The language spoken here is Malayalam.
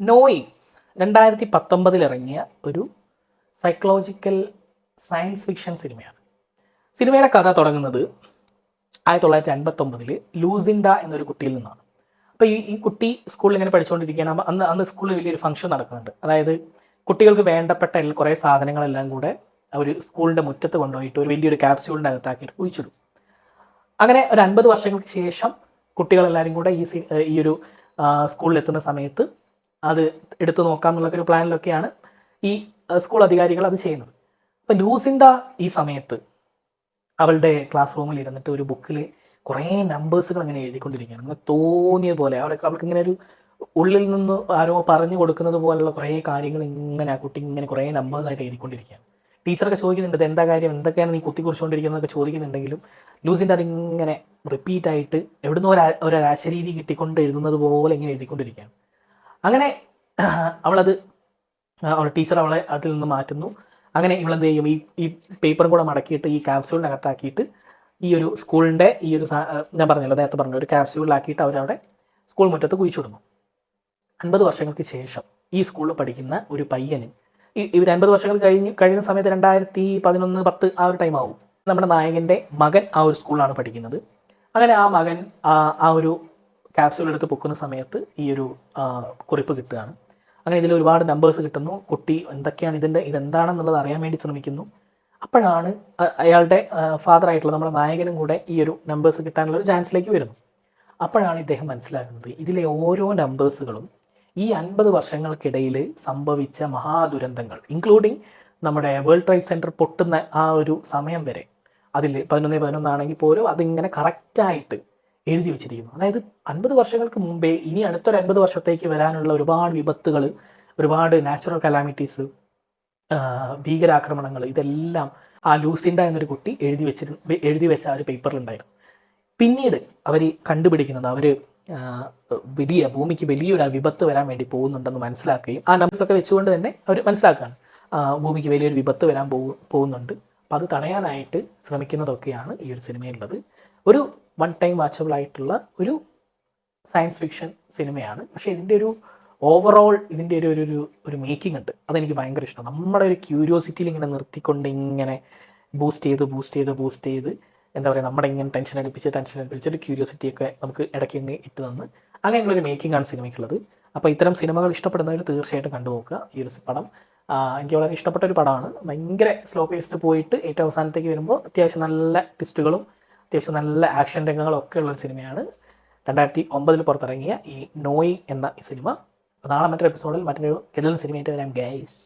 നോയി രണ്ടായിരത്തി പത്തൊമ്പതിൽ ഇറങ്ങിയ ഒരു സൈക്കോളജിക്കൽ സയൻസ് ഫിക്ഷൻ സിനിമയാണ് സിനിമയുടെ കഥ തുടങ്ങുന്നത് ആയിരത്തി തൊള്ളായിരത്തി അൻപത്തൊമ്പതിൽ ലൂസിൻഡ എന്നൊരു കുട്ടിയിൽ നിന്നാണ്. അപ്പോൾ ഈ ഈ കുട്ടി സ്കൂളിൽ ഇങ്ങനെ പഠിച്ചുകൊണ്ടിരിക്കുകയാണ് അന്ന് അന്ന് സ്കൂളിൽ വലിയൊരു ഫംഗ്ഷൻ നടക്കുന്നുണ്ട്. അതായത് കുട്ടികൾക്ക് വേണ്ടപ്പെട്ട കുറേ സാധനങ്ങളെല്ലാം കൂടെ അവർ സ്കൂളിന്റെ മുറ്റത്ത് കൊണ്ടുപോയിട്ട് ഒരു വലിയൊരു ക്യാപ്സ്യൂളിന്റെ അകത്താക്കിയിട്ട് കുഴിച്ചിടും. അങ്ങനെ ഒരു അൻപത് വർഷങ്ങൾക്ക് ശേഷം കുട്ടികളെല്ലാവരും കൂടെ ഈ ഈ ഒരു സ്കൂളിലെത്തുന്ന സമയത്ത് അത് എടുത്തു നോക്കാം എന്നുള്ള ഒരു പ്ലാനിലൊക്കെയാണ് ഈ സ്കൂൾ അധികാരികൾ അത് ചെയ്യുന്നത്. അപ്പം ലൂസിൻഡ ഈ സമയത്ത് അവളുടെ ക്ലാസ് റൂമിൽ ഇരുന്നിട്ട് ഒരു ബുക്കിൽ കുറേ നമ്പേഴ്സുകൾ അങ്ങനെ എഴുതിക്കൊണ്ടിരിക്കുകയാണ്. അങ്ങനെ തോന്നിയ പോലെ. അവൾക്ക് അവൾക്ക് ഇങ്ങനെ ഒരു ഉള്ളിൽ നിന്ന് ആരോ പറഞ്ഞു കൊടുക്കുന്നത് പോലുള്ള കുറേ കാര്യങ്ങൾ ഇങ്ങനെ ആ കുട്ടി ഇങ്ങനെ കുറേ നമ്പേഴ്സായിട്ട് എഴുതിക്കൊണ്ടിരിക്കുകയാണ്. ടീച്ചറൊക്കെ ചോദിക്കുന്നുണ്ട് എന്താ കാര്യം? എന്തൊക്കെയാണ് നീ കുത്തി കുറിച്ചുകൊണ്ടിരിക്കുന്നതൊക്കെ ചോദിക്കുന്നുണ്ടെങ്കിലും? ലൂസിന്റെ അതിങ്ങനെ റിപ്പീറ്റ് ആയിട്ട് എവിടുന്നോ ഒരു ഒരു അശരീരി കിട്ടിക്കൊണ്ട് എഴുതുന്നത് പോലെ ഇങ്ങനെ എഴുതിക്കൊണ്ടിരിക്കുകയാണ്. അങ്ങനെ അവളത് അവൾ ടീച്ചർ അവളെ അതിൽ നിന്ന് മാറ്റുന്നു. അങ്ങനെ ഇവളെന്ത് ചെയ്യും? ഈ ഈ പേപ്പറും കൂടെ മടക്കിയിട്ട് ഈ ക്യാപ്സ്യൂളിനകത്താക്കിയിട്ട് ഈ ഒരു സ്കൂളിന്റെ ഈ ഒരു ഞാൻ പറഞ്ഞല്ലോ നേരത്തെ പറഞ്ഞു ഒരു ക്യാപ്സ്യൂളിലാക്കിയിട്ട് അവരവിടെ സ്കൂൾ മുറ്റത്ത് കുഴിച്ചിടുന്നു അൻപത് വർഷങ്ങൾക്ക് ശേഷം ഈ സ്കൂളിൽ പഠിക്കുന്ന ഒരു പയ്യന് ഈ ഇവർ അൻപത് വർഷങ്ങൾ കഴിഞ്ഞ് കഴിയുന്ന സമയത്ത് രണ്ടായിരത്തി പതിനൊന്ന് പത്ത് ആ ഒരു ടൈം ആവും. നമ്മുടെ നായകന്റെ മകൻ ആ ഒരു സ്കൂളിലാണ് പഠിക്കുന്നത്. അങ്ങനെ ആ മകൻ ആ ആ ഒരു ക്യാപ്സ്യൂൾ എടുത്ത് പൊക്കുന്ന സമയത്ത് ഈ ഒരു കുറിപ്പ് കിട്ടുകയാണ്. അങ്ങനെ ഇതിൽ ഒരുപാട് നമ്പേഴ്സ് കിട്ടുന്നു. കുട്ടി എന്തൊക്കെയാണ് ഇതിന്റെ ഇതെന്താണെന്നുള്ളത് അറിയാൻ വേണ്ടി ശ്രമിക്കുന്നു. അപ്പോഴാണ് അയാളുടെ ഫാദർ ആയിട്ടുള്ള നമ്മുടെ നായകനും കൂടെ ഈ ഒരു നമ്പേഴ്സ് കിട്ടാനുള്ള ഒരു ചാൻസിലേക്ക് വരുന്നു. അപ്പോഴാണ് ഇദ്ദേഹം മനസ്സിലാക്കുന്നത് ഇതിലെ ഓരോ നമ്പേഴ്സുകളും ഈ അൻപത് വർഷങ്ങൾക്കിടയിൽ സംഭവിച്ച മഹാദുരന്തങ്ങൾ ഇൻക്ലൂഡിങ് നമ്മുടെ വേൾഡ് ട്രേഡ് സെന്റർ പൊട്ടുന്ന ആ ഒരു സമയം വരെ. അതിൽ പതിനൊന്ന് പതിനൊന്നാണെങ്കിൽ പോലും അതിങ്ങനെ കറക്റ്റായിട്ട് എഴുതി വെച്ചിരിക്കുന്നു. അതായത് അൻപത് വർഷങ്ങൾക്ക് മുമ്പേ ഇനി അടുത്തൊരു അൻപത് വർഷത്തേക്ക് വരാനുള്ള ഒരുപാട് വിപത്തുകൾ ഒരുപാട് നാച്ചുറൽ കലാമിറ്റീസ് ഭീകരാക്രമണങ്ങൾ ഇതെല്ലാം ആ ലൂസിൻഡ എന്നൊരു കുട്ടി എഴുതി വെച്ചിരുന്നു എഴുതി വെച്ച ആ ഒരു പേപ്പറിലുണ്ടായിരുന്നു. പിന്നീട് അവർ കണ്ടുപിടിക്കുന്നത് അവർ വലിയ ഭൂമിക്ക് വലിയൊരു വിപത്ത് വരാൻ വേണ്ടി പോകുന്നുണ്ടെന്ന് മനസ്സിലാക്കുകയും ആ നമ്പേഴ്സൊക്കെ വെച്ചുകൊണ്ട് തന്നെ അവർ മനസ്സിലാക്കുകയാണ്. ഭൂമിക്ക് വലിയൊരു വിപത്ത് വരാൻ പോകു പോകുന്നുണ്ട്. അപ്പം അത് തടയാനായിട്ട് ശ്രമിക്കുന്നതൊക്കെയാണ് ഈ ഒരു സിനിമയിലുള്ളത്. ഒരു വൺ ടൈം വാച്ചബിൾ ആയിട്ടുള്ള ഒരു സയൻസ് ഫിക്ഷൻ സിനിമയാണ്. പക്ഷേ ഇതിന്റെ ഒരു ഓവറോൾ ഇതിന്റെ ഒരു ഒരു ഒരു മേക്കിംഗ് ഉണ്ട്. അതെനിക്ക് ഭയങ്കര ഇഷ്ടം. നമ്മുടെ ഒരു ക്യൂരിയോസിറ്റിയിൽ ഇങ്ങനെ നിർത്തിക്കൊണ്ട് ഇങ്ങനെ ബൂസ്റ്റ് ചെയ്ത് ബൂസ്റ്റ് ചെയ്ത് ബൂസ്റ്റ് ചെയ്ത് എന്താ പറയുക നമ്മുടെ ഇങ്ങനെ ടെൻഷൻ അടുപ്പിച്ച് ടെൻഷൻ അടുപ്പിച്ച് ഒരു ക്യൂരിയോസിറ്റിയൊക്കെ നമുക്ക് ഇടയ്ക്ക് ഇങ്ങനെ ഇട്ട് തന്ന് അങ്ങനെയുള്ളൊരു മേക്കിംഗ് ആണ് സിനിമയ്ക്കുള്ളത്. അപ്പോൾ ഇത്തരം സിനിമകൾ ഇഷ്ടപ്പെടുന്നവർ തീർച്ചയായിട്ടും കണ്ടുപോക്കുക ഈ ഒരു പടം. എനിക്ക് വളരെ ഇഷ്ടപ്പെട്ട ഒരു പടമാണ്. ഭയങ്കര സ്ലോ പേസ്ഡ് പോയിട്ട് ഏറ്റവും അവസാനത്തേക്ക് വരുമ്പോൾ അത്യാവശ്യം നല്ല ട്വിസ്റ്റുകളും അത്യാവശ്യം നല്ല ആക്ഷൻ രംഗങ്ങളും ഒക്കെ ഉള്ള സിനിമയാണ്. രണ്ടായിരത്തി ഒമ്പതിൽ പുറത്തിറങ്ങിയ ഈ നോയി എന്ന സിനിമ. നാളെ മറ്റൊരു എപ്പിസോഡിൽ മറ്റൊരു കിടലൻ സിനിമയായിട്ട് വരാം ഗൈസ്